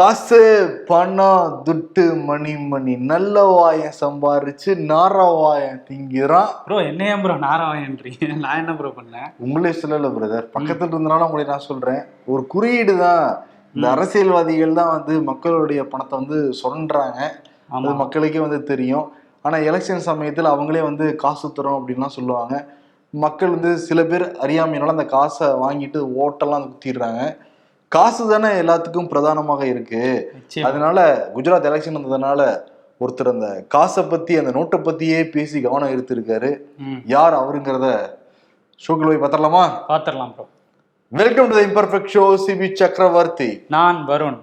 காசு பணம் துட்டு மணி மணி. நல்ல வாயம் சம்பாரிச்சு நார வாயம் திங்கிறான். ப்ரோ என்னையா ப்ரோ நாராயன்றீங்க நான் என்ன ப்ரோ பண்ணேன்? உங்களே சொல்லல பிரதர் பக்கத்துல இருந்தனால உங்களை நான் சொல்றேன். ஒரு குறியீடு தான். இந்த அரசியல்வாதிகள் தான் வந்து மக்களுடைய பணத்தை வந்து சுரண்டுறாங்க. அது மக்களுக்கே வந்து தெரியும். ஆனா எலெக்ஷன் சமயத்துல அவங்களே வந்து காசு தரோம் அப்படின்லாம் சொல்லுவாங்க. மக்கள் வந்து சில பேர் அறியாமையினால அந்த காசை வாங்கிட்டு ஓட்டெல்லாம் குத்திடுறாங்க. காசு தானே எல்லாத்துக்கும் பிரதானமாக இருக்கு. அதனால குஜராத் எலெக்ஷன் வந்ததுனால ஒருத்தர் அந்த காசை பத்தி அந்த நோட்டை பத்தியே பேசி கவனம் எடுத்திருக்காரு யார் அவருங்கிறத ஷோக்கில் போய் பார்த்துடலாமா? பாத்திரலாம் bro welcome to the imperfect show Sibi Chakravarthy நான் வருண்.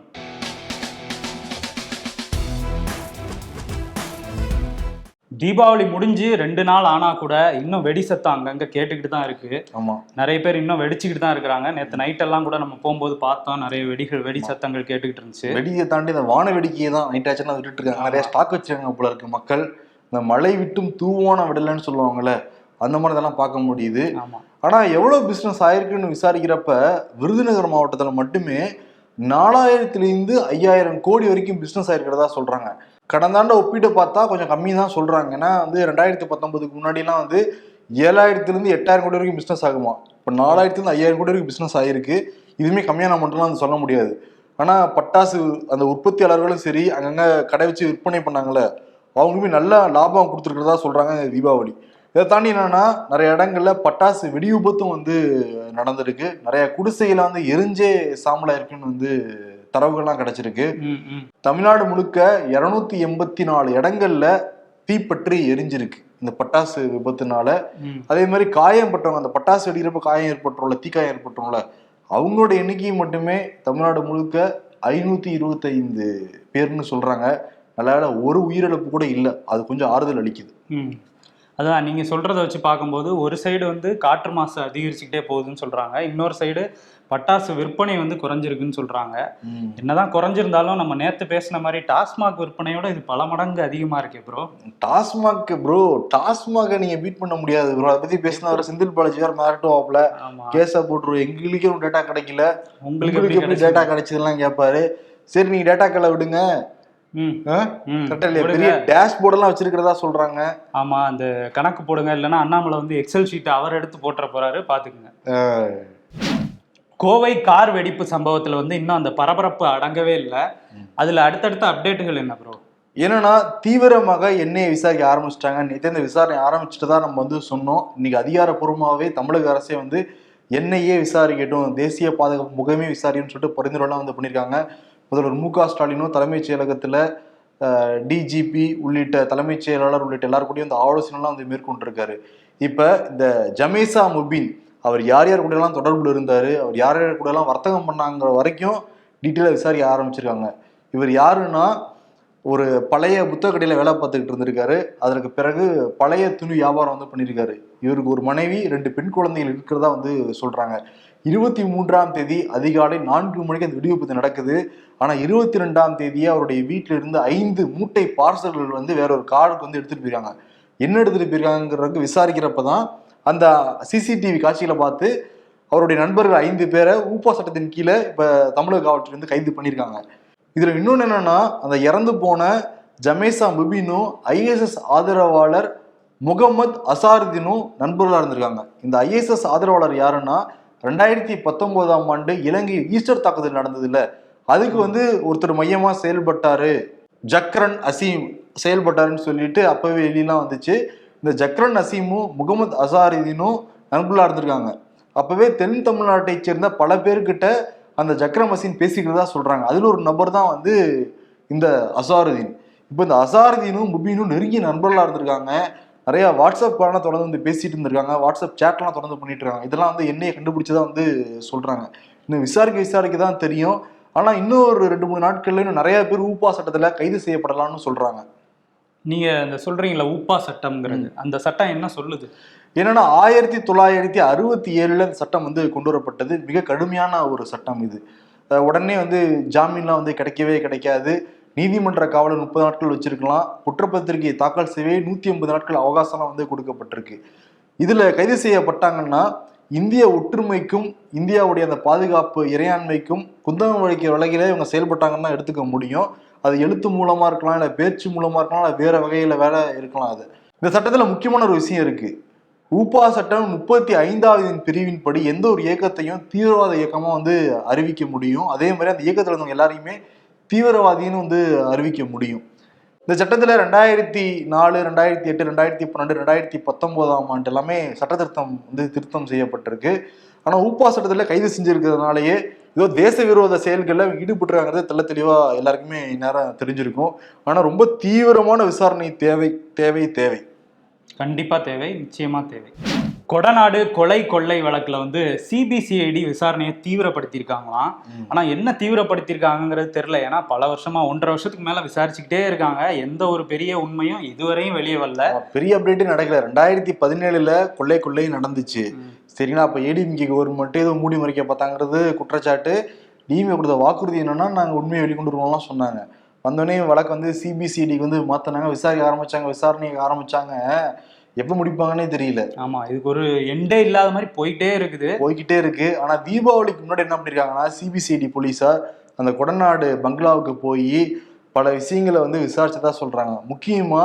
தீபாவளி முடிஞ்சு ரெண்டு நாள் ஆனா கூட இன்னும் வெடி சத்தம் அங்கங்க கேட்டுக்கிட்டு தான் இருக்கு. ஆமா. நிறைய பேர் இன்னும் வெடிச்சுக்கிட்டு தான் இருக்கிறாங்க. நேத்து நைட் எல்லாம் கூட நம்ம போகும்போது பார்த்தோம். நிறைய வெடிகள் வெடி சத்தங்கள் கேட்டுக்கிட்டு இருந்துச்சு. வெடியை தாண்டி இந்த வான வெடிக்கையை தான் நைட் ஆச்சுன்னா விட்டுட்டு இருக்காங்க. நிறைய ஸ்டாக் வச்சிருக்காங்க போல இருக்கு மக்கள். இந்த மழை விட்டும் தூவான விடலைன்னு சொல்லுவாங்கல்ல அந்த மாதிரி இதெல்லாம் பார்க்க முடியுது. ஆமா. ஆனா எவ்வளவு பிசினஸ் ஆயிருக்குன்னு விசாரிக்கிறப்ப விருதுநகர் மாவட்டத்துல மட்டுமே நாலாயிரத்துலேருந்து ஐயாயிரம் கோடி வரைக்கும் பிசினஸ் ஆயிருக்கிறதா சொல்றாங்க. கடந்த ஆண்டை ஒப்பிட்டு பார்த்தா கொஞ்சம் கம்மி தான் சொல்கிறாங்க ஏன்னா வந்து ரெண்டாயிரத்தி பத்தொன்பதுக்கு முன்னாடிலாம் வந்து ஏழாயிரத்துலேருந்து எட்டாயிரம் கோடி வரைக்கும் பிஸ்னஸ் ஆகுமா? இப்போ நாலாயிரத்துலேருந்து ஐயாயிரம் கோடி வரைக்கும் பிஸ்னஸ் ஆகிருக்கு இதுவுமே கம்மியான மட்டும்லாம் வந்து சொல்ல முடியாது. ஆனால் பட்டாசு அந்த உற்பத்தியாளர்களும் சரி அங்கங்கே கடை வச்சு விற்பனை பண்ணாங்கல்ல அவங்களுமே நல்ல லாபம் கொடுத்துருக்கிறதா சொல்கிறாங்க தீபாவளி. இதை தாண்டி என்னன்னா நிறைய இடங்களில் பட்டாசு வெடி விபத்தும் வந்து நடந்திருக்கு. நிறைய குடிசையில் வந்து எரிஞ்சே சாம்பலாக இருக்குன்னு வந்து தரவுகள்லாம் கிடைச்சிருக்கு. தமிழ்நாடு முழுக்க இருநூத்தி எண்பத்தி நாலு இடங்கள்ல தீப்பற்றி எரிஞ்சிருக்கு. இந்த பட்டாசு விபத்துனால. அதே மாதிரி காயம் பட்டவங்க அந்த பட்டாசு வெடிக்கிறப்ப காயம் ஏற்பட்டுரும்ல தீக்காயம் ஏற்பட்டுரும்ல அவங்களோட எண்ணிக்கை மட்டுமே தமிழ்நாடு முழுக்க ஐநூத்தி இருபத்தைந்து பேர்னு சொல்றாங்க. நல்ல ஒரு உயிரிழப்பு கூட இல்லை. அது கொஞ்சம் ஆறுதல் அளிக்குது. அதான் நீங்க சொல்றத வச்சு பார்க்கும்போது ஒரு சைடு வந்து காற்று மாசு அதிகரிச்சுக்கிட்டே போகுதுன்னு சொல்றாங்க. இன்னொரு சைடு பட்டாசு விற்பனை வந்து குறைஞ்சிருக்குன்னு சொல்றாங்க. என்னதான் குறைஞ்சிருந்தாலும் நம்ம நேத்து பேசின மாதிரி டாஸ்மாக் விற்பனையோட இது பல மடங்கு அதிகமா இருக்கே ப்ரோ டாஸ்மாக் ப்ரோ டாஸ்மாக நீங்க பீட் பண்ண முடியாது ப்ரோ அதை பத்தி பேசினவர் செந்தில் பாலாஜி வேற மிரட்டுவாப்ல. ஆமா. கேஸா போட்டுருவோம் எங்களுக்கே ஒரு டேட்டா கிடைக்கல. உங்களுக்கு எப்படி டேட்டா கிடைச்சது? கிடைச்சதெல்லாம் கேட்பாரு சரி நீங்க டேட்டாக்களை விடுங்க. பெரிய டேஷ்போர்ட் எல்லாம் வச்சிருக்கிறதா சொல்றாங்க. ஆமா அந்த கணக்கு போடுங்க இல்லைன்னா அண்ணாமலை வந்து எக்ஸல் ஷீட் அவர் எடுத்து போட்டுற போறாரு பாத்துக்குங்க. கோவை கார் வெடிப்பு சம்பவத்துல வந்து இன்னும் அந்த பரபரப்பு அடங்கவே இல்லை. அதுல அடுத்தடுத்த அப்டேட்டுகள் என்ன ப்ரோ என்னன்னா தீவிரமாக எண்ணெயை விசாரிக்க ஆரம்பிச்சிட்டாங்க. நேற்று இந்த விசாரணை ஆரம்பிச்சுட்டு தான் நம்ம வந்து சொன்னோம். இன்னைக்கு அதிகாரப்பூர்வமாகவே தமிழக அரசே வந்து எண்ணெயே விசாரிக்கட்டும் தேசிய பாதுகாப்பு முகமே விசாரிக்கணும்னு சொல்லிட்டு பரிந்துரைலாம் வந்து பண்ணியிருக்காங்க. முதல்வர் மு க ஸ்டாலினும் தலைமைச் செயலகத்தில் டிஜிபி உள்ளிட்ட தலைமைச் செயலாளர் உள்ளிட்ட எல்லாரும் கூடயும் இந்த ஆலோசனைலாம் வந்து மேற்கொண்டிருக்காரு. இப்போ இந்த ஜமேசா முபின் அவர் யார் யார் கூடலாம் தொடர்புல இருந்தார் அவர் யார் யார் கூடலாம் வர்த்தகம் பண்ணாங்கிற வரைக்கும் டீட்டெயிலாக விசாரிக்க ஆரம்பிச்சிருக்காங்க. இவர் யாருன்னா ஒரு பழைய புத்தக கடையில் வேலை பார்த்துக்கிட்டு இருந்திருக்காரு. அதற்கு பிறகு பழைய துணி வியாபாரம் வந்து பண்ணியிருக்காரு இவருக்கு ஒரு மனைவி ரெண்டு பெண் குழந்தைகள் இருக்கிறதா வந்து சொல்கிறாங்க இருபத்தி மூன்றாம் தேதி அதிகாலை நான்கு மணிக்கு அந்த வெடிவிபத்து நடக்குது. ஆனால் இருபத்தி ரெண்டாம் தேதியே அவருடைய வீட்டில இருந்து ஐந்து மூட்டை பார்சல்கள் வந்து வேற ஒரு காருக்கு வந்து எடுத்துட்டு போயிருக்காங்க. என்ன எடுத்துட்டு போயிருக்காங்கிறதுக்கு விசாரிக்கிறப்ப தான் அந்த சிசிடிவி காட்சிகளை பார்த்து அவருடைய நண்பர்கள் ஐந்து பேரை ஊப்பா சட்டத்தின் கீழே இப்போ தமிழக காவல்துறையிலிருந்து கைது பண்ணியிருக்காங்க. இதில் இன்னொன்று என்னன்னா அந்த இறந்து போன ஜமேசா முபினும் ஐஎஸ்எஸ் ஆதரவாளர் முகமது அசாருதீனும் நண்பர்களாக இருந்திருக்காங்க. இந்த ஐஎஸ்எஸ் ஆதரவாளர் யாருன்னா ரெண்டாயிரத்தி பத்தொன்பதாம் ஆண்டு இலங்கை ஈஸ்டர் தாக்குதல் நடந்தது அதுக்கு வந்து ஒருத்தர் மையமா செயல்பட்டாரு. ஜக்ரன் அசீம் செயல்பட்டாருன்னு சொல்லிட்டு அப்பவே வெளியெல்லாம் வந்துச்சு. இந்த ஜக்ரன் அசீமும் முகமது அசாருதீனும் நண்பர்களா இருந்திருக்காங்க. அப்பவே தென் தமிழ்நாட்டை சேர்ந்த பல பேர்கிட்ட அந்த ஜக்ரம் அசீன் பேசிக்கிறதா சொல்றாங்க. அதுல ஒரு நபர் தான் வந்து இந்த அசாருதீன். இப்போ இந்த அசாருதீனும் முபீனும் நெருங்கிய நண்பர்களாக இருந்திருக்காங்க. நிறைய வாட்ஸ்அப் காரணம் தொடர்ந்து வந்து பேசிட்டு இருந்திருக்காங்க. வாட்ஸ்அப் சேட்லாம் தொடர்ந்து பண்ணிட்டு இருக்காங்க இதெல்லாம் வந்து என்னைய கண்டுபிடிச்சதா வந்து சொல்றாங்க. இன்னும் விசாரிக்க விசாரிக்க தான் தெரியும். ஆனா இன்னும் ஒரு ரெண்டு மூணு நாட்கள்ல இன்னும் நிறைய பேர் ஊப்பா சட்டத்துல கைது செய்யப்படலாம்னு சொல்றாங்க. நீங்க இந்த சொல்றீங்களா ஊப்பா சட்டம்ங்கிறது. அந்த சட்டம் என்ன சொல்லுது? என்னன்னா ஆயிரத்தி தொள்ளாயிரத்தி அறுபத்தி ஏழுல இந்த சட்டம் வந்து கொண்டு வரப்பட்டது மிக கடுமையான ஒரு சட்டம் இது. உடனே வந்து ஜாமீன்லாம் வந்து கிடைக்கவே கிடைக்காது. நீதிமன்ற காவலர் முப்பது நாட்கள் வச்சிருக்கலாம். குற்றப்பத்திரிகையை தாக்கல் செய்யவே நூற்றி ஐம்பது நாட்கள் அவகாசம்லாம் வந்து கொடுக்கப்பட்டிருக்கு. இதில் கைது செய்யப்பட்டாங்கன்னா இந்திய ஒற்றுமைக்கும் இந்தியாவுடைய அந்த பாதுகாப்பு இறையாண்மைக்கும் குந்தகம் வழிக்கிற வகையில இவங்க செயல்பட்டாங்கன்னு தான் எடுத்துக்க முடியும். அது எழுத்து மூலமாக இருக்கலாம் இல்லை பேச்சு மூலமாக இருக்கலாம் இல்லை வேறு வகையில் வேற இருக்கலாம் அது. இந்த சட்டத்தில் முக்கியமான ஒரு விஷயம் இருக்குது ஊப்பா சட்டம் முப்பத்தி ஐந்தாவது பிரிவின்படி எந்த ஒரு இயக்கத்தையும் தீவிரவாத இயக்கமாக வந்து அறிவிக்க முடியும். அதே மாதிரி அந்த இயக்கத்தில் இருந்தவங்க எல்லாரையுமே தீவிரவாதின்னு வந்து அறிவிக்க முடியும். இந்த சட்டத்தில் ரெண்டாயிரத்தி நாலு ரெண்டாயிரத்தி எட்டு ரெண்டாயிரத்தி பன்னெண்டு ரெண்டாயிரத்தி பத்தொன்பதாம் ஆண்டு எல்லாமே சட்ட திருத்தம் வந்து திருத்தம் செய்யப்பட்டிருக்கு. ஆனால் ஊப்பா சட்டத்தில் கைது செஞ்சுருக்கிறதுனாலயே ஏதோ தேச விரோத செயல்களில் ஈடுபட்டுருக்காங்கிறது தெல்ல தெளிவாக எல்லாருக்குமே நேரம் தெரிஞ்சிருக்கும். ஆனால் ரொம்ப தீவிரமான விசாரணை தேவை தேவை தேவை. கண்டிப்பாக தேவை நிச்சயமாக தேவை. கொடநாடு கொலை கொள்ளை வழக்குல வந்து சிபிசிஐடி விசாரணையை தீவிரப்படுத்தியிருக்காங்களாம். ஆனா என்ன தீவிரப்படுத்தியிருக்காங்கிறது தெரியல. ஏன்னா பல வருஷமா ஒன்றரை வருஷத்துக்கு மேல விசாரிச்சுக்கிட்டே இருக்காங்க. எந்த ஒரு பெரிய உண்மையும் இதுவரையும் வெளியே வரல. பெரிய அப்டேட்டே நடக்கல. ரெண்டாயிரத்தி பதினேழுல கொள்ளை கொள்ளை நடந்துச்சு. சரிங்களா அப்ப ஏடிஎம்கே கவர்மெண்ட் ஏதோ மூடி மறைக்க பார்த்தாங்கிறது குற்றச்சாட்டு. டிஎம்ஏ கொடுத்த வாக்குறுதி என்னன்னா நாங்க உண்மையை வெளிக்கொண்டு வருவோம்லாம் சொன்னாங்க. வந்தோடனே வழக்கு வந்து சிபிசிஐடிக்கு வந்து மாத்தினாங்க. விசாரிக்க ஆரம்பிச்சாங்க. விசாரணைக்கு ஆரம்பிச்சாங்க. எப்ப முடிப்பாங்கன்னே தெரியல. ஆமா இதுக்கு ஒரு எண்டே இல்லாத மாதிரி போயிட்டே இருக்குது. போய்கிட்டே இருக்கு. ஆனா தீபாவளிக்கு முன்னாடி என்ன பண்ணிருக்காங்கன்னா சிபிசிஐடி போலீஸார் அந்த கொடநாடு பங்களாவுக்கு போய் பல விஷயங்களை வந்து விசாரிச்சதா சொல்றாங்க. முக்கியமா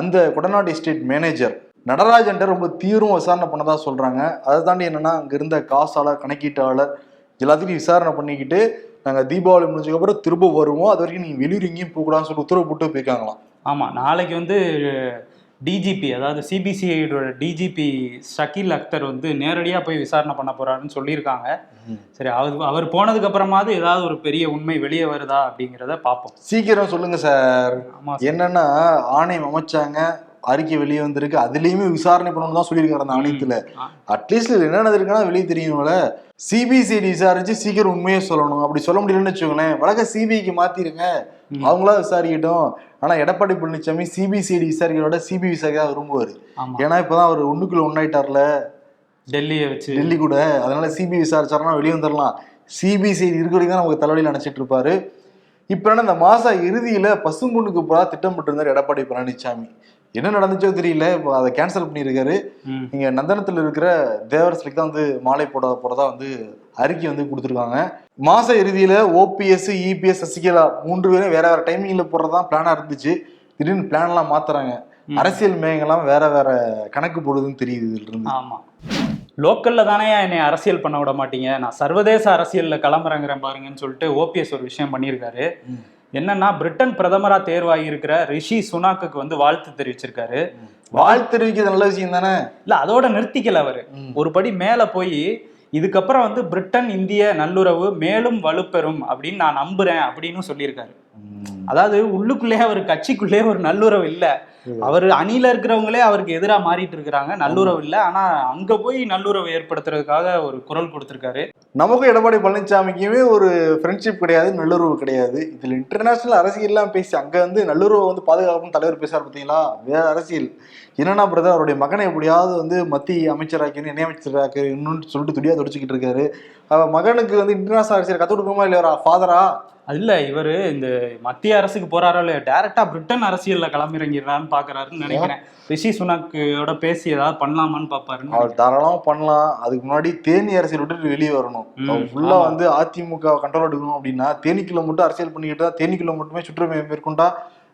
அந்த கொடநாடு எஸ்டேட் மேனேஜர் நடராஜன்ட்ட ரொம்ப தீவிரம் விசாரணை பண்ணதா சொல்றாங்க. அதை தாண்டி என்னன்னா அங்க இருந்த காசாளர் கணக்கீட்டாளர் எல்லாத்தையும் விசாரணை பண்ணிக்கிட்டு நாங்க தீபாவளி முடிஞ்சதுக்கு அப்புறம் திரும்ப வருவோம். அது வரைக்கும் நீங்க வெளியூர் எங்கேயும் போகக்கூடாதுன்னு சொல்லி உத்தரவு போட்டு போயிருக்காங்களாம். ஆமா நாளைக்கு வந்து டிஜிபி அதாவது சிபிசிஐடியோட டிஜிபி ஷக்கீல் அக்தர் வந்து நேரடியா போய் விசாரணை பண்ண போறாருன்னு சொல்லியிருக்காங்க. சரி அவர் அவர் போனதுக்கு அப்புறமாவது ஏதாவது ஒரு பெரிய உண்மை வெளியே வருதா அப்படிங்கிறத பார்ப்போம். சீக்கிரம் சொல்லுங்க சார். என்னன்னா ஆணையம் அமைச்சாங்க. அறிக்கை வெளியே வந்திருக்கு. அதுலயுமே விசாரணை பண்ணணும்னு தான் சொல்லியிருக்காரு அந்த ஆணையத்துல. அட்லீஸ்ட் என்ன நடந்திருக்குன்னா வெளியே தெரியும்ல. சிபிசிஐடி விசாரிச்சு சீக்கிரம் உண்மையை சொல்லணும். அப்படி சொல்ல முடியலன்னு வச்சுக்கோங்களேன். வழக்க சிபிஐக்கு மாத்திருங்க. அவங்களா விசாரிக்கட்டும். ஆனா எடப்பாடி பழனிசாமி சிபிசிஐடி விசாரிக்கிறோட சிபி விசாரிக்க தான் விரும்புவாரு. ஏன்னா இப்பதான் அவர் ஒண்ணுக்குள்ள ஒன்னாயிட்டார்ல டெல்லியை வச்சு. டெல்லி கூட. அதனால சிபி விசாரிச்சாருன்னா வெளியே வந்துடலாம் சிபிசிஐடி இருக்க வரைக்கும் தான் நமக்கு தலைவலியில் நினைச்சிட்டு இருப்பாரு. இப்ப என்ன இந்த மாச இறுதியில பசும்பொண்ணுக்கு போறா இருந்தார் எடப்பாடி பழனிசாமி என்ன நடந்துச்சோ தெரியல. இப்போ அதை கேன்சல் பண்ணியிருக்காரு. ம். இங்க நந்தனத்துல இருக்கிற தேவர் சிலைக்கு தான் வந்து மாலை போட போறதா வந்து அறிக்கை வந்து கொடுத்துருக்காங்க. மாச இறுதியில ஓபிஎஸ் இபிஎஸ் சசிகலா மூன்று பேரும் வேற வேற டைமிங்ல போடுறதா பிளானா இருந்துச்சு. திடீர்னு பிளான் எல்லாம் மாத்துறாங்க. அரசியல் மேயங்கள்லாம் வேற வேற கணக்கு போடுதுன்னு தெரியுது இதுல இருந்து. ஆமா. லோக்கல்ல தானே என்னை அரசியல் பண்ண விட மாட்டீங்க. நான் சர்வதேச அரசியல்ல களமிறங்குறேன் பாருங்கன்னு சொல்லிட்டு ஓபிஎஸ் ஒரு விஷயம் பண்ணியிருக்காரு. என்னன்னா பிரிட்டன் பிரதமரா தேர்வாகி இருக்கிற ரிஷி சுனாக்குக்கு வந்து வாழ்த்து தெரிவிச்சிருக்காரு. வாழ்த்து தெரிவிக்கிறது நல்ல விஷயம் தானே? இல்ல அதோட நிறுத்திக்கல அவரு. ஒரு படி மேல போய் இதுக்கப்புறம் வந்து பிரிட்டன் இந்திய நல்லுறவு மேலும் வலுப்பெறும் அப்படின்னு நான் நம்புறேன் அப்படின்னு சொல்லியிருக்காரு. அதாவது உள்ளுக்குள்ளேயே அவர் கட்சிக்குள்ளேயே ஒரு நல்லுறவு இல்ல. அவர் அணியில இருக்கிறவங்களே அவருக்கு எதிரா மாறிட்டு இருக்கிறாங்க. நல்லுறவு இல்ல. ஆனா அங்க போய் நல்லுறவு ஏற்படுத்துறதுக்காக ஒரு குரல் கொடுத்திருக்காரு. நமக்கும் எடப்பாடி பழனிசாமிக்குமே ஒரு ஃப்ரெண்ட்ஷிப் கிடையாது நல்லுறவு கிடையாது. இதுல இன்டர்நேஷனல் அரசியல்லாம் பேசி அங்க வந்து நல்லுறவு வந்து பாதுகாப்புன்னு தலைவர் பேசுறாரு பார்த்தீங்களா? வேற அரசியல். என்னன்னா பிரதர் அவருடைய மகனை எப்படியாவது வந்து மத்திய அமைச்சராக்கணும் இணையமைச்சராக்கு இன்னும் சொல்லிட்டு துடியா துடிச்சுக்கிட்டு இருக்காரு. அவர் மகனுக்கு வந்து இன்டர்நேஷனல் அரசியல் கத்து கொடுக்குமா இல்லையா ஃபாதரா இல்ல இவரு இந்த மத்திய அரசுக்கு போறாரோ இல்லையா டைரக்டா பிரிட்டன் அரசியல்ல களமிறங்கிறான்னு பாக்குறாருன்னு நினைக்கிறேன். ரிஷி சுனாக்கோட பேசி ஏதாவது பண்ணலாமான்னு பாப்பாருன்னு அவர் தாராளமா பண்ணலாம். அதுக்கு முன்னாடி தேனி அரசியல் விட்டு வெளியே வரணும். ம், ஃபுல்லா ஆமா. வந்து அதிமுக கண்ட்ரோல் எடுக்கணும் அப்படின்னா தேனிக்குள்ள மட்டும் அரசியல் பண்ணிக்கிட்டு தான் தேனிக்குள்ள மட்டுமே சுற்றுமை மேற்கொண்டா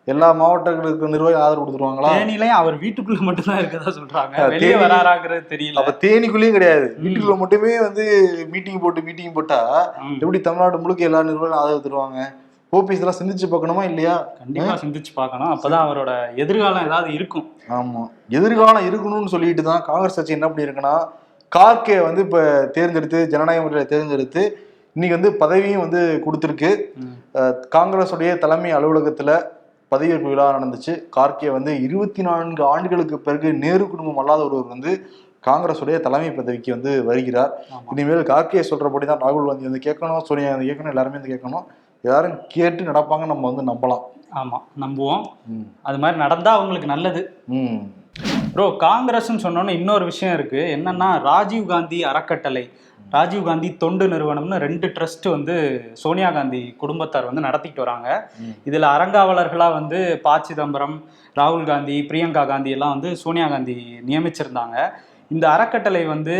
எல்லா மாவட்டங்களுக்கு நிர்வாகி ஆதரவு கொடுத்துருவாங்களா? தேனிலையும் அவர் வீட்டுக்குள்ள மட்டும்தான் இருக்கதா சொல்றாங்க. வெளியே வராராங்கிறது தெரியல. அப்ப தேனிக்குள்ளேயும் கிடையாது. வீட்டுக்குள்ள மட்டுமே வந்து மீட்டிங் போட்டு மீட்டிங் போட்டா எப்படி தமிழ்நாடு முழுக்க எல்லா நிர்வாகம் ஆதரவு தருவாங்க? ஓபிஎஸ் எல்லாம் சிந்திச்சு பார்க்கணுமா இல்லையா? கண்டிப்பா சிந்திச்சு பார்க்கணும். அப்பதான் அவரோட எதிர்காலம் ஏதாவது இருக்கும். ஆமா. எதிர்காலம் இருக்கணும்னு சொல்லிட்டு தான் காங்கிரஸ் கட்சி என்ன பண்ணியிருக்குன்னா கார்கே வந்து இப்ப தேர்ந்தெடுத்து ஜனநாயக முறையில் தேர்ந்தெடுத்து இன்னைக்கு வந்து பதவியும் வந்து கொடுத்துருக்கு. காங்கிரஸுடைய தலைமை அலுவலகத்துல பதவியேற்பு விழா நடந்துச்சு கார்கே வந்து இருபத்தி நான்கு ஆண்டுகளுக்கு பிறகு நேரு குடும்பம் அல்லாத ஒருவர் வந்து காங்கிரஸுடைய தலைமை பதவிக்கு வந்து வருகிறார். இனிமேல் கார்கே சொல்றபடி தான் ராகுல் காந்தி வந்து கேட்கணும் சோனியா காந்தி கேட்கணும் எல்லாருமே வந்து கேட்கணும் எல்லாரும் கேட்டு நடப்பாங்க நம்ம வந்து நம்பலாம் ஆமா நம்புவோம். அது மாதிரி நடந்தா அவங்களுக்கு நல்லது. ப்ரோ காங்கிரஸ்னு சொன்னோன்னே இன்னொரு விஷயம் இருக்கு. என்னன்னா ராஜீவ் காந்தி அறக்கட்டளை ராஜீவ் காந்தி தொண்டு நிறுவனம்னு ரெண்டு ட்ரஸ்ட் வந்து சோனியா காந்தி குடும்பத்தார் வந்து நடத்திட்டு வராங்க. இதுல அறங்காவலர்களா வந்து ப சிதம்பரம் ராகுல் காந்தி பிரியங்கா காந்தி எல்லாம் வந்து சோனியா காந்தி நியமிச்சிருந்தாங்க. இந்த அறக்கட்டளை வந்து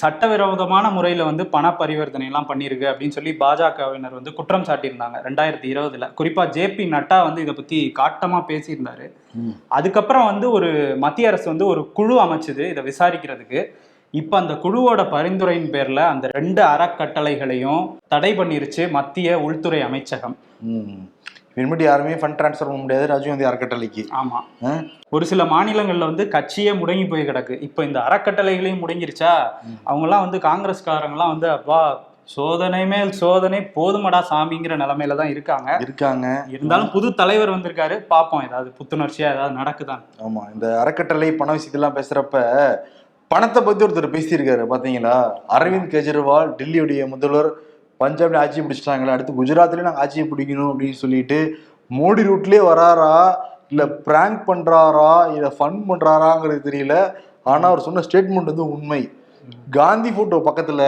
சட்டவிரோதமான முறையில வந்து பண பரிவர்த்தனை எல்லாம் பண்ணியிருக்கு அப்படின்னு சொல்லி பாஜகவினர் வந்து குற்றம் சாட்டியிருந்தாங்க ரெண்டாயிரத்தி இருபதுல. குறிப்பா ஜேபி நட்டா வந்து இதை பத்தி காட்டமா பேசியிருந்தாரு. அதுக்கப்புறம் வந்து ஒரு மத்திய அரசு வந்து ஒரு குழு அமைச்சது இதை விசாரிக்கிறதுக்கு. இப்ப அந்த குழுவோட பரிந்துரையின் பேர்ல அந்த ரெண்டு அறக்கட்டளைகளையும் தடை பண்ணிருச்சு மத்திய உள்துறை அமைச்சகம். இனிமேட்டு யாருமே ஃபண்ட் ட்ரான்ஸ்ஃபர் பண்ண முடியாது. ராஜீவ்காந்தி அறக்கட்டளைக்கு. ஆமா. ஆ? ஒரு சில மாநிலங்கள்ல வந்து கட்சியே முடங்கி போய் கிடக்கு. இப்போ இந்த அறக்கட்டளைகளையும் முடங்கிருச்சா? அவங்கெல்லாம் வந்து காங்கிரஸ்காரங்கலாம் வந்து அப்பா சோதனை மேல் சோதனை போதுமடா சாமிங்கிற நிலைமையில தான் இருக்காங்க. இருக்காங்க. இருந்தாலும் புது தலைவர் வந்திருக்காரு. பார்ப்போம் ஏதாவது புத்துணர்ச்சியா ஏதாவது நடக்குதான். ஆமா. இந்த அறக்கட்டளை பண விஷயத்தெல்லாம் பேசுறப்ப பணத்தை பத்தி ஒருத்தர் பேசியிருக்காரு பாத்தீங்களா? அரவிந்த் கெஜ்ரிவால் டெல்லியுடைய முதல்வர் பஞ்சாப்ல ஆட்சி பிடிச்சிட்டாங்களே அடுத்து குஜராத்லேயும் நாங்கள் ஆட்சியை பிடிக்கணும் அப்படின்னு சொல்லிட்டு மோடி ரூட்லயே வராரா? இல்லை பிராங்க் பண்றாரா? இல்லை ஃபன் பண்றாராங்கிறது தெரியல. ஆனால் அவர் சொன்ன ஸ்டேட்மெண்ட் வந்து உண்மை. காந்தி போட்டோ பக்கத்தில்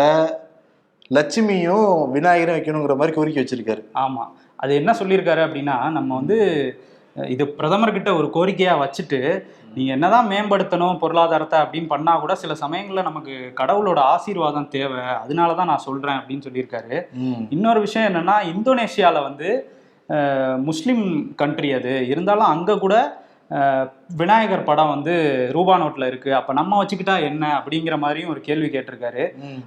லட்சுமியும் விநாயகரும் வைக்கணுங்கிற மாதிரி கோரிக்கை வச்சிருக்காரு. ஆமாம் அது என்ன சொல்லியிருக்காரு அப்படின்னா நம்ம வந்து இது பிரதமர்கிட்ட ஒரு கோரிக்கையா வச்சுட்டு நீங்க என்னதான் மேம்படுத்தணும் பொருளாதாரத்தை அப்படின்னு பண்ணா கூட சில சமயங்கள்ல நமக்கு கடவுளோட ஆசீர்வாதம் தேவை. அதனால தான் நான் சொல்றேன் அப்படின்னு சொல்லியிருக்காரு. இன்னொரு விஷயம் என்னன்னா இந்தோனேஷியால வந்து முஸ்லிம் கண்ட்ரி அது. இருந்தாலும் அங்க கூட விநாயகர் படம் வந்து ரூபா நோட்ல இருக்கு. அப்ப நம்ம வச்சுக்கிட்டா என்ன அப்படிங்கிற மாதிரியும் ஒரு கேள்வி கேட்டிருக்காரு.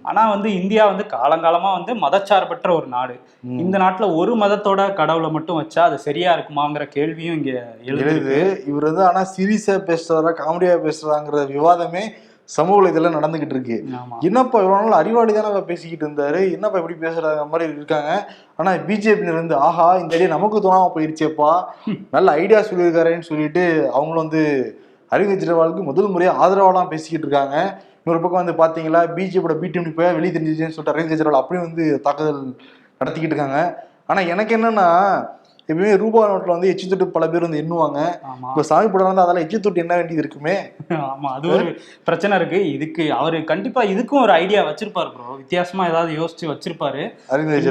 ஆனா வந்து இந்தியா வந்து காலங்காலமா வந்து மதச்சார்பற்ற ஒரு நாடு. இந்த நாட்டுல ஒரு மதத்தோட கடவுளை மட்டும் வச்சா அது சரியா இருக்குமாங்கிற கேள்வியும் இங்க எழுது. இவர் வந்து ஆனா சீரியஸா பேசுறாரா காமெடியா பேசுறாங்கிற விவாதமே சமூக வலைதளம் நடந்துகிட்டு இருக்கு. என்னப்பா இவ்வளவு நாள் அறிவாளி தானே பேசிக்கிட்டு இருந்தாரு? என்னப்பா இப்படி பேசுறாங்க மாதிரி இருக்காங்க. ஆனா பிஜேபி இருந்து ஆஹா இந்த ஐடியா நமக்கு தோணாம போயிருச்சேப்பா. நல்ல ஐடியா சொல்லியிருக்காருன்னு சொல்லிட்டு அவங்களும் வந்து அரவிந்த் கெஜ்ரிவாலுக்கு முதல் முறையா ஆதரவாலாம் பேசிக்கிட்டு இருக்காங்க. இன்னொரு பக்கம் வந்து பாத்தீங்களா பிஜேபியோட பி டீம் போய் வெளியே தெரிஞ்சிச்சுன்னு சொல்லிட்டு அரவிந்த் கெஜ்ரிவால் அப்படியே வந்து தாக்குதல் நடத்திக்கிட்டு இருக்காங்க. ஆனா எனக்கு என்னன்னா எப்பயுமே ரூபா நோட்ல வந்து எச்சு தொட்டு பல பேர் வந்து எண்ணுவாங்க. இப்ப சாமி படம் வந்து அதெல்லாம் எச்சு தொட்டு என்ன வேண்டியது இருக்குமே. ஆமா அது ஒரு பிரச்சனை இருக்கு. இதுக்கு அவரு கண்டிப்பா இதுக்கும் ஒரு ஐடியா வச்சிருப்பாரு ப்ரோ வித்தியாசமா ஏதாவது யோசிச்சு வச்சிருப்பாரு.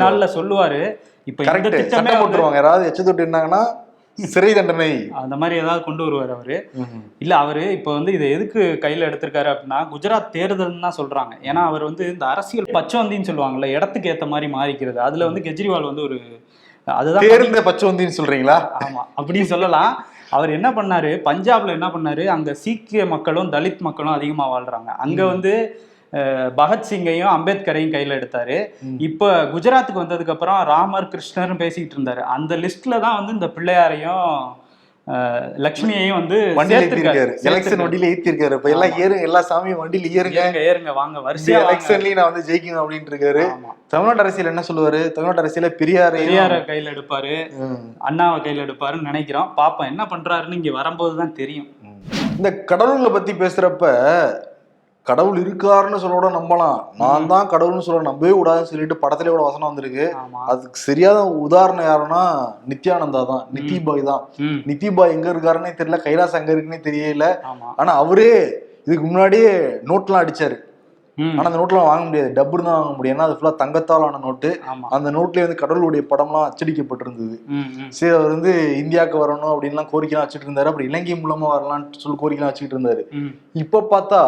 நாள்ல சொல்லுவாரு. இப்ப இந்த திட்டமே போட்டுருவாங்க. யாராவது எச்ச தொட்டு என்னாங்கன்னா சிறை தண்டனை. அந்த மாதிரி ஏதாவது கொண்டு வருவார் அவரு. இல்ல அவரு இப்ப வந்து இதை எதுக்கு கையில எடுத்திருக்காரு அப்படின்னா குஜராத் தேர்தல்னு தான் சொல்றாங்க. ஏன்னா அவர் வந்து இந்த அரசியல் பச்சவந்தின்னு சொல்லுவாங்கல்ல இடத்துக்கு ஏத்த மாதிரி மாறிக்கிறது. அதுல வந்து கெஜ்ரிவால் வந்து ஒரு அதுதான் தேர்ந்த பச்சவந்தின்னு சொல்றீங்களா? ஆமா அப்படின்னு சொல்லலாம். அவர் என்ன பண்ணாரு? பஞ்சாப்ல என்ன பண்ணாரு? அங்க சீக்கிய மக்களும் தலித் மக்களும் அதிகமா வாழ்றாங்க. அங்க வந்து பகத்சிங்கையும் அம்பேத்கரையும் கையில எடுத்தாரு. இப்ப குஜராத்துக்கு வந்ததுக்கு அப்புறம் ராமர் கிருஷ்ணர்னு பேசிக்கிட்டு இருந்தாரு. அந்த லிஸ்ட்ல தான் வந்து இந்த பிள்ளையாரையும் லக்ஷ்மியையும் வந்து வண்டியில. ஏத்திருக்காரு எலெக்ஷன். வண்டியில ஏத்திருக்காரு இப்ப எல்லாம் ஏறுங்க எல்லா சாமியும் வண்டியில ஏறுங்க ஏறுங்க வாங்க வரிசையா. எலெக்ஷன்லயும் நான் வந்து ஜெயிக்கணும் அப்படின்ட்டு இருக்காரு. தமிழ்நாட்டு அரசியல் என்ன சொல்லுவாரு தமிழ்நாட்டு அரசியல பெரியாரையும் பெரியார கையில எடுப்பாரு. அண்ணாவை கையில எடுப்பாருன்னு நினைக்கிறோம் பாப்போம் என்ன பண்றாருன்னு இங்க வரும்போது தான் தெரியும் இந்த கடவுள்களை பத்தி பேசுறப்ப கடவுள் இருக்காருன்னு சொல்ல கூட நம்பலாம். நான் தான் கடவுள்னு சொல்ல நம்பவே கூடாதுன்னு சொல்லிட்டு படத்துல கூட வசனம் வந்திருக்கு. அதுக்கு சரியான உதாரணம் யாருன்னா நித்யானந்தா தான். நித்திபாய் தான். ம். நித்திபாய் எங்க இருக்காருன்னே தெரியல கைலாஸ் எங்க இருக்குன்னே தெரியல. ஆனா அவரே இதுக்கு முன்னாடியே நோட்லாம் அடிச்சாரு. ஆனா அந்த நோட்லாம் வாங்க முடியாது. டப்புன்னு தான் வாங்க முடியும். ஏன்னா அது ஃபுல்லா தங்கத்தால் ஆன நோட்டு. அந்த நோட்லயே வந்து கடவுளுடைய படம்லாம் அச்சடிக்கப்பட்டிருந்தது. சரி அவர் வந்து இந்தியாவுக்கு வரணும் அப்படின்லாம் கோரிக்கைலாம் வச்சுட்டு இருந்தாரு. அப்புறம் இலங்கை மூலமா வரலாம்னு சொல்லி கோரிக்கைலாம் வச்சுக்கிட்டு இருந்தாரு. இப்ப பார்த்தா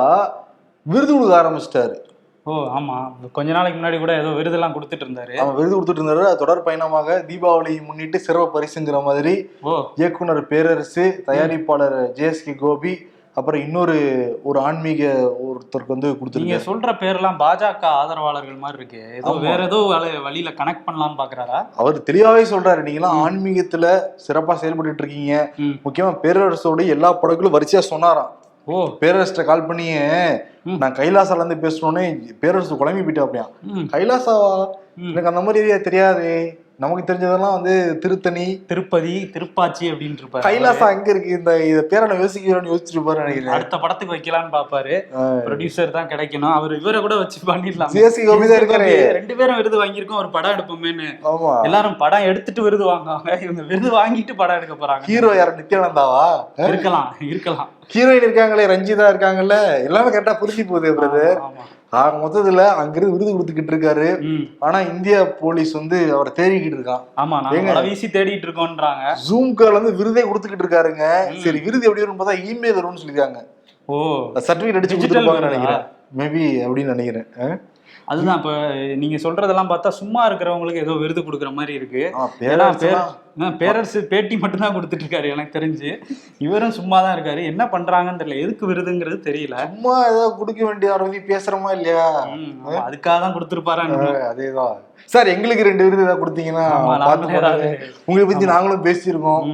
விருது கொடுக்க ஆரம்பிச்சிட்டாரு. ஓ ஆமா. கொஞ்ச நாளைக்கு முன்னாடி கூட ஏதோ விருதெல்லாம் கொடுத்துட்டு இருந்தாரு. அவன் விருது கொடுத்துட்டு இருந்தாரு. தொடர் பயணமாக தீபாவளி முன்னிட்டு சிறப்பு பரிசுங்கிற மாதிரி இயக்குனர் பேரரசு தயாரிப்பாளர் ஜேஎஸ்கே கோபி அப்புறம் இன்னொரு ஒரு ஆன்மீக ஒருத்தருக்கு வந்து நீங்க கொடுத்துருக்காரு சொல்ற பேர்லாம் பாஜக ஆதரவாளர்கள் மாதிரி இருக்கு. ஏதோ. வேற ஏதோ வழி- வழியில கனெக்ட் பண்ணலாம்னு பாக்குறாரா? அவர் தெளிவாவே சொல்றாரு நீங்களாம் ஆன்மீகத்துல சிறப்பா செயல்பட்டு இருக்கீங்க. முக்கியமா பேரரசோட எல்லா படங்களும் வரிசையா சொன்னாராம். ஓ. பேரரசிட்ட கால் பண்ணியே. நான் கைலாசால இருந்து பேசணும்னு பேரரசு குழம்பி போயிட்டா அப்படியா? கைலாசாவா. எனக்கு அந்த மாதிரி ஏரியா தெரியாதே. நமக்கு தெரிஞ்சதெல்லாம் வந்து திருத்தணி. திருப்பதி திருப்பாச்சி அப்படின்னு இருப்பாரு கைலாசா எங்க இருக்கு? இந்த இத பேரை நான் யோசிக்கிறோம்னு யோசிச்சிருப்பாரு நினைக்கிறேன். அடுத்த படத்துக்கு வைக்கலாம்னு பாப்பாரு. ப்ரொடியூசர் தான் கிடைக்கணும். அவர் இவரை கூட வச்சு பண்ணிடலாம். ஜேஎஸ்கே கோபி தான் இருக்காரு. ரெண்டு பேரும் விருது வாங்கியிருக்கோம். ஒரு படம் எடுப்போமேன்னு. ஆமா. எல்லாரும் படம் எடுத்துட்டு விருது வாங்குவாங்க. இவங்க விருது வாங்கிட்டு படம் எடுக்க போறாங்க. ஹீரோ யார்? நித்யானந்தாவா? இருக்கலாம் இருக்கலாம். ஹீரோயின் இருக்காங்களே ரஞ்சிதா இருக்காங்கல்ல எல்லாமே கரெக்டா புரிஞ்சு போகுது பிரதர் ஆக மொத்தத்துல அங்கிருந்து விருது கொடுத்துக்கிட்டு இருக்காரு. ஆனா இந்திய போலீஸ் வந்து அவரை தேடிக்கிட்டு இருக்கான். ஆமா நாங்க வீசி தேடிட்டு இருக்கோன்றாங்க. ஜூம் கால் வந்து விருதே கொடுத்துக்கிட்டு இருக்காருங்க. சரி விருது எப்படி வரும் பார்த்தா இமெயில் வரும்னு சொல்லிருக்காங்க ஓ. சர்டிபிகேட் அடிச்சு நினைக்கிறேன். மேபி அப்படின்னு நினைக்கிறேன்? அதுதான் இப்ப நீங்க சொல்றதெல்லாம் பார்த்தா சும்மா இருக்கிறவங்களுக்கு ஏதோ விருது கொடுக்குற மாதிரி இருக்கு. ஏன்னா பேர் பேரரசு பேட்டி மட்டும் தான் கொடுத்துட்டு இருக்காரு எனக்கு தெரிஞ்சு. இவரும் சும்மா தான் இருக்காரு. என்ன பண்றாங்கன்னு தெரியல. எதுக்கு விருதுங்கிறது தெரியல. சும்மா ஏதாவது கொடுக்க வேண்டிய அவரை பத்தி பேசுறோமா இல்லையா? அதுக்காக தான் கொடுத்துருப்பாரான்னு ஆ, அதேதான். சார் எங்களுக்கு ரெண்டு விருது ஏதாவது கொடுத்தீங்கன்னா. உங்களை பத்தி நாங்களும் பேசியிருக்கோம்.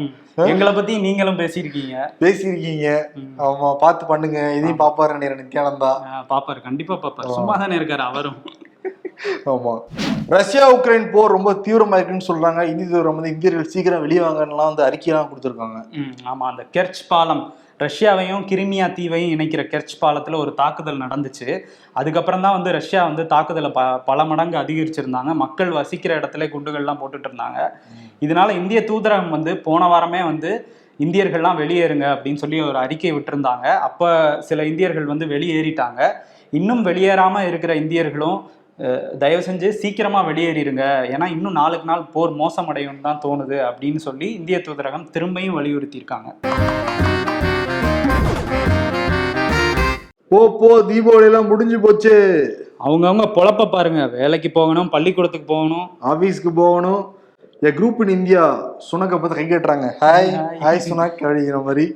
எங்களை பத்தி நீங்களும் பேசியிருக்கீங்க. பேசியிருக்கீங்க. ஆமா பார்த்து பண்ணுங்க. இதையும் பாப்பாரு நினைக்கிறேன் நித்யானந்தா பாப்பாரு கண்டிப்பா பாப்பாரு. சும்மா தானே இருக்காரு அவரும். ஆமா. ரஷ்யா உக்ரைன் போர் ரொம்ப தீவிரமா இருக்குன்னு சொல்றாங்க. இந்திய தூரம் வந்து இந்தியர்கள் சீக்கிரம் வெளியே வாங்கலாம் வந்து அறிக்கையெல்லாம் கொடுத்துருக்காங்க. ஆமா அந்த கெர்ச் பாலம். ரஷ்யாவையும் கிரிமியா தீவையும் இணைக்கிற கெர்ச் பாலத்தில் ஒரு தாக்குதல் நடந்துச்சு. அதுக்கப்புறம் தான் வந்து ரஷ்யா வந்து தாக்குதலை ப பல மடங்கு அதிகரிச்சிருந்தாங்க. மக்கள் வசிக்கிற இடத்துல குண்டுகள்லாம் போட்டுட்டு இருந்தாங்க இதனால இந்திய தூதரகம் வந்து போன வாரமே வந்து இந்தியர்கள்லாம் வெளியேறுங்க அப்படின்னு சொல்லி ஒரு அறிக்கை விட்டுருந்தாங்க. அப்போ சில இந்தியர்கள் வந்து வெளியேறிட்டாங்க. இன்னும் வெளியேறாமல் இருக்கிற இந்தியர்களும் தயவு செஞ்சு சீக்கிரமாக வெளியேறிடுங்க ஏன்னா இன்னும் நாளுக்கு நாள் போர் மோசமடையும் தான் தோணுது அப்படின்னு சொல்லி இந்திய தூதரகம் திரும்பியும் வலியுறுத்தியிருக்காங்க. போ போ தீபாவளி எல்லாம் முடிஞ்சு போச்சு. அவங்கவுங்க பொழப்ப பாருங்க. வேலைக்கு போகணும் பள்ளிக்கூடத்துக்கு போகணும். ஆபீஸ்க்கு போகணும். எ குரூப் இன் இந்தியா சுனக்கை பார்த்து கை கட்டுறாங்க. ஹாய். ஹாய் சுனக் அப்படிங்கிற மாதிரி.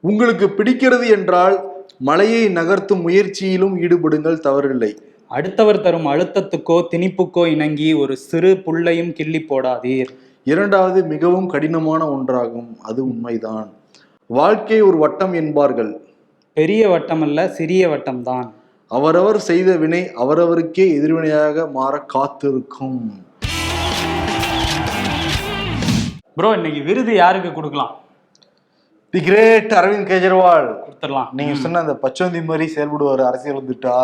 உங்களுக்கு பிடிக்கிறது என்றால் மலையை நகர்த்தும் முயற்சியிலும் ஈடுபடுங்கள் தவறில்லை. அடுத்தவர் தரும் அழுத்தத்துக்கோ திணிப்புக்கோ இணங்கி ஒரு சிறு புல்லையும் கிள்ளி போடாதீர். இரண்டாவது மிகவும் கடினமான ஒன்றாகும். அது உண்மைதான். வாழ்க்கை ஒரு வட்டம் என்பார்கள். பெரிய வட்டம் அல்ல சிறிய வட்டம் தான் அவரவர் செய்த வினை அவரவருக்கே எதிர்வினையாக மாற காத்திருக்கும். ப்ரோ இன்னைக்கு விருது யாருக்கு கொடுக்கலாம்? தி கிரேட் அரவிந்த் கெஜ்ரிவால் கொடுத்துடலாம். நீங்க சொன்ன அந்த பச்சோந்தி மாதிரி செயல்படுவார் அரசியல் வந்துட்டா.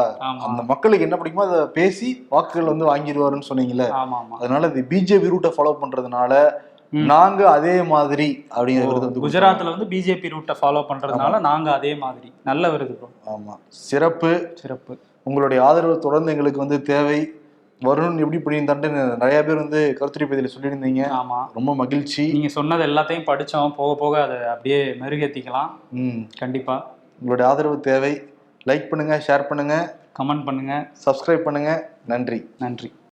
அந்த மக்களுக்கு என்ன பிடிக்குமோ அதை பேசி வாக்குகள் வந்து வாங்கிடுவாருன்னு சொன்னீங்கல்ல. அதனால இது பிஜேபி ரூட்டை ஃபாலோ பண்றதுனால. நாங்க அதே மாதிரி அப்படிங்கிற விருது வந்து குஜராத்ல வந்து பிஜேபி ரூட்டை ஃபாலோ பண்றதுனால நாங்க அதே மாதிரி. நல்ல விருது. ஆமா. சிறப்பு. சிறப்பு. உங்களுடைய ஆதரவு தொடர்ந்து எங்களுக்கு வந்து தேவை. வருண் எப்படி பண்ணியிருந்தான்ட்டு நிறைய பேர் வந்து கருத்துரைப்பதில் சொல்லியிருந்தீங்க. ஆமா. ரொம்ப மகிழ்ச்சி. நீங்க சொன்னது எல்லாத்தையும் படிச்சோம். போக போக அதை அப்படியே மெருகேத்திக்கலாம். ம். கண்டிப்பா. உங்களுடைய ஆதரவு தேவை. லைக் பண்ணுங்க ஷேர் பண்ணுங்க. கமெண்ட் பண்ணுங்க. சப்ஸ்கிரைப் பண்ணுங்க. நன்றி. நன்றி.